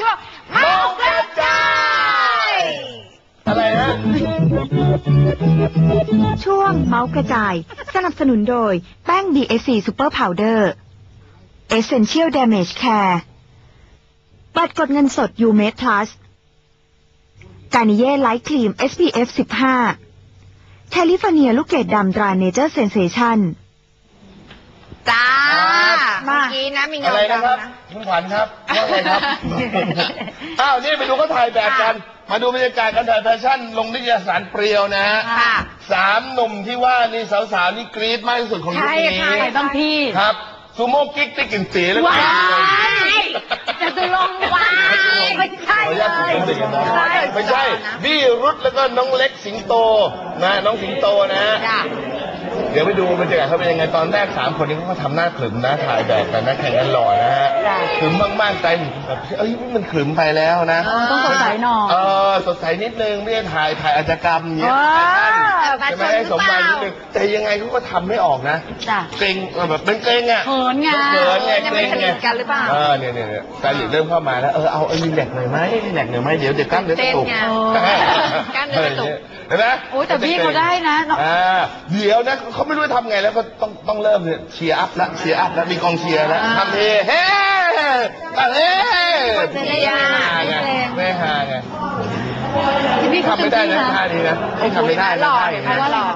ช่วงเมากระจายอะไรฮะ ช่วงเมาส์กระจาย สนับสนุนโดย แป้ง BSC Super Powder Essential Damage Care บัตรกดเงินสด u m e d Plus กานิเย่ไลท์ครีม SPF 15 แคลิฟอร์เนียลูกเกดดำตราเนเจอร์เซนเซชัน มา เมื่อกี้นะมีอะเงาไรนะครับดำนะ คุณขวัญครับว่าไงครับ อ้าวนี่ไปดูเขาถ่ายแบบกัน มาดูบรรยากาศการถ่ายแฟชั่นลงนิตยสารเปรียวนะฮะค่ะ สามหนุ่มที่ว่านี่สาวๆนี่กรี๊ดมากที่สุดของยุคนี้ใช่ค่ะ บ้างพี่ ครับซูโม่กิ๊กติ๊กกลินสีแล้วก็ ว้ายจะตุลงว้ายไม่ใช่ขออนุเลญาตยพูดถึงนะไม่ใช่บี้รุดแล้วก็น้องเล็กสิงโตนะน้องสิงโตนะฮะจ้ะ เดี๋ยวไปดูบรรยากาศเขาเป็นยังไงตอนแรกสามคนนี้เขาก็ทำหน้าขรึมนะถ่ายแบบกันนะแข่งกันหล่อนะฮะขรึมมากๆใจแบบเอ้ยมันขรึมไปแล้วนะต้องสดใสหน่อยเออสดใสนิดนึงไม่ได้ถ่ายถ่ายอาชญากรรมอย่างเงี้ยแฟใช่ไหมชั่นให้หสรือมเปวัยล่านิดนึงแต่ยังไงเขาก็ทำไม่ออกนะจ้ะเกรงแบบเป็นเกรงอะเขินไงเขินไงเนี่ยเกรไม่งสไงนิทกันหรือเปล่าเออเนี่ยเนี่ยเนี่ยการหลีเริ่มเข้ามาแล้วเออเอาเอารีแลกซ์หน่อยไหมรีแลกซ์หน่อยไหมเดี๋ยวเดี๋ยวกล้ามเนื้อกระตุกเต้นไงโอ้กล้ามเนื้อกระตุก เห็นไหมโอ้ยแต่พี่เขาได้นะน้องอ่าเดี๋ยวนะเขาไม่รู้จะทำไงแล้วก็ต้องต้องเริ่มเนี่ยเชียร์อัพละเชียร์อัพแล้วมีกองเชียร์แล้วทำเฮเฮ้อะเฮ้ไม่ฮา พี่เขาทำไม่ได้นะท่านี้นะพี่ทำไม่ได้หนะล่อท่าเห็นี้นไหมนะหล่อ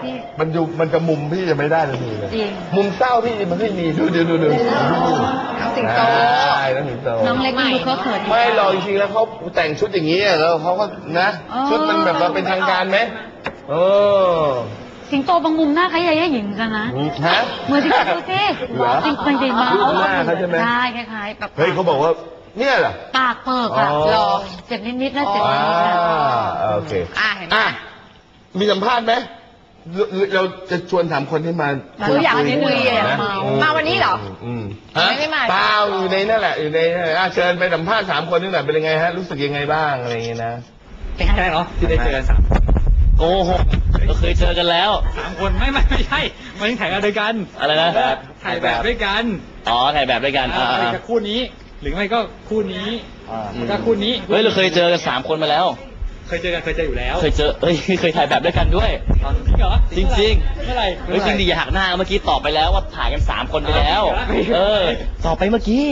มันดูมันจะมุมพี่จะไม่ได้เลยทีเลยจริงมุมเศร้าพี่มันไม่มีดูดูดูดูน้องสิงโตใช่น้องสิงโตน้องเล็กนี่ดูเขาเขินไม่หรอกจริงๆแล้วเขาแต่งชุดอย่างนี้อะแล้วเขาก็นะเออชุดมันแบบว่าเป็นทางการไหมเออสิงโตบางมุมหน้าคล้ายๆหญิงกันนะฮะเหมือนสิงโตดูสิเหรอจริงจริงๆเมารูปหน้าเขาใช่ไหมใช่คล้ายๆแบบเฮ้ยเขาบอกว่า เนี่ยเหรอปากเปิกอะอ๋อหรอเจ็บนิดๆนะเจ็บอ่านิดๆนะโอเคอะเห็นไหมอะมีสัมภาษณ์ไหมเราเราจะชวนถามคนที่มาเราอยากให้คุยอะนะมาวันนี้เหรออืมไม่ได้มาเปล่าอยู่ในนั่นแหละอยู่ในนั่นแหละอะเชิญไปสัมภาษณ์สามคนนี่หน่อยเป็นยังไงฮะรู้สึกยังไงบ้างอะไรอย่างเงี้ยนะเป็นครั้งแรกเนาะที่ได้เจอกันสามโกหกเราเคยเจอกันแล้วสามคนไม่ไม่ไม่ใช่มันถ่ายกันด้วยกันอะไรนะถ่ายแบบด้วยกันอ๋อถ่ายแบบด้วยกันอ่าถ่ายกับคู่นี้ หรือไม่ก็คู่นี้แล้วก็คู่นี้เฮ้ยเราเคยเจอกันสามคนมาแล้ว เคยเจอกันเคยเจออยู่แล้วเคยเจอเอ้ยเคยถ่ายแบบด้วยกันด้วยตอนจริงเหรอจริงเมื่อไหร่เฮ้ยจริงดิอย่าหักหน้าเมื่อกี้ตอบไปแล้วว่าถ่ายกันสามคนไปแล้ว เอาจริงเหรอเออตอบไปเมื่อกี้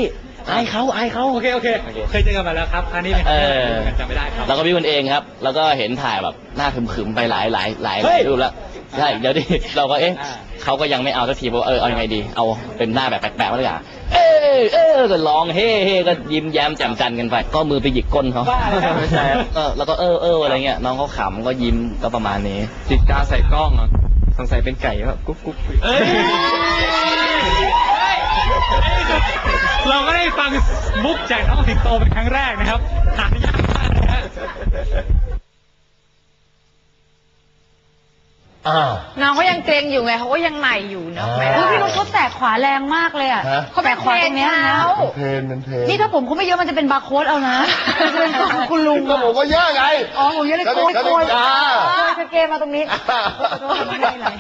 อายเขาอายเขา โอเคโอเคเคยเจอกันมาแล้วครับครั้งนี้เป็นคเอรั้งแรกอจำไม่ได้ครับแล้วก็พี่คนเองครับ แล้วก็เห็นถ่ายแบบหน้าขึมๆไปหลายหลายหลายหเฮ้ลายยรูปแล้วใช่เดี๋ยวดิเราก็เอ๊ะอ่า เขาก็ยังไม่เอาสักทีบอกว่าเออเอายังไงดี เอาเป็นหน้าแบบแปลกๆมาเลยอะเอ้ย เอ้ยก็ร้องเฮ้เฮ้ก็ยิ้มแย้มแจ่มจันกันไป ก็มือไปหยิกก้นเขาบ้าเลยครับไม่ใช่ครับเออแล้วก็เออเอออะไรเงี้ยน้องเขาขำก็ยิ้มก็ประมาณนี้ติดกาใส่กล้องเหรอสงสัยเป็นไก่แบบกุ๊กกุ๊กเอ้ยเราก็ได้ฟังมุกจากน้องสิงโตเป็นครั้งแรกนะครับหายากมากนะฮะ อ้าว น้องเขายังเกรงอยู่ไงเขาก็ยังใหม่อยู่เนาะอ่า ไม่อุ๊ได้ยพี่นุชเขาแตกขวาแรงมากเลยอะฮะ เขาแตกขวาตรงเนี้ยนะมันเพลนมันเพลนนี่ถ้าผมเขาไม่เยอะมันจะเป็นบาร์โค้ดเอานะมันจะเป็นของคุณลุงก็อะผมก็เยอะไง อ๋อผมเยอะเลยก็โกยก็โกยอ่าโกยสเกมมาตรงนี้ ขอโทษไม่ได้เลย